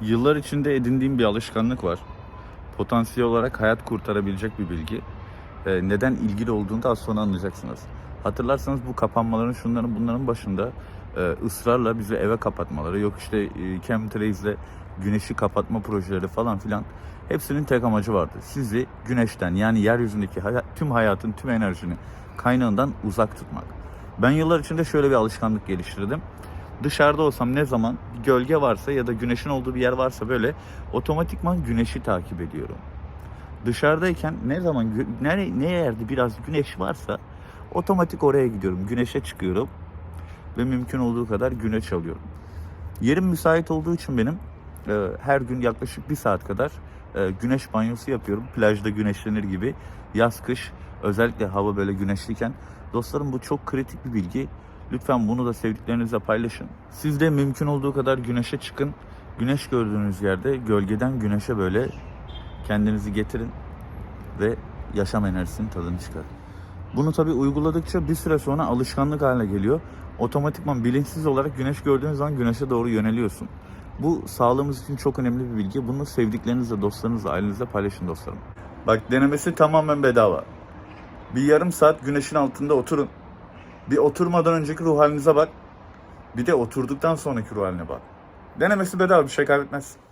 Yıllar içinde edindiğim bir alışkanlık var. Potansiyel olarak hayat kurtarabilecek bir bilgi. Ee, neden ilgili olduğunu da az sonra anlayacaksınız. Hatırlarsanız bu kapanmaların şunların bunların başında e, ısrarla bizi eve kapatmaları, yok işte e, chemtrails'le güneşi kapatma projeleri falan filan hepsinin tek amacı vardı. Sizi güneşten yani yeryüzündeki hayat, tüm hayatın tüm enerjini kaynağından uzak tutmak. Ben yıllar içinde şöyle bir alışkanlık geliştirdim. Dışarıda olsam ne zaman gölge varsa ya da güneşin olduğu bir yer varsa böyle otomatikman güneşi takip ediyorum. Dışarıdayken ne zaman nere, ne yerde biraz güneş varsa otomatik oraya gidiyorum. Güneşe çıkıyorum ve mümkün olduğu kadar güneş alıyorum. Yerim müsait olduğu için benim e, her gün yaklaşık bir saat kadar e, güneş banyosu yapıyorum. Plajda güneşlenir gibi yaz kış özellikle hava böyle güneşliyken. Dostlarım bu çok kritik bir bilgi. Lütfen bunu da sevdiklerinizle paylaşın. Siz de mümkün olduğu kadar güneşe çıkın. Güneş gördüğünüz yerde gölgeden güneşe böyle kendinizi getirin ve yaşam enerjisinin tadını çıkarın. Bunu tabi uyguladıkça bir süre sonra alışkanlık haline geliyor. Otomatikman bilinçsiz olarak güneş gördüğün zaman güneşe doğru yöneliyorsun. Bu sağlığımız için çok önemli bir bilgi. Bunu sevdiklerinizle, dostlarınızla, ailenizle paylaşın dostlarım. Bak denemesi tamamen bedava. Bir yarım saat güneşin altında oturun. Bir oturmadan önceki ruh halinize bak. Bir de oturduktan sonraki ruh haline bak. Denemesi bedava bir şey kaybetmezsin.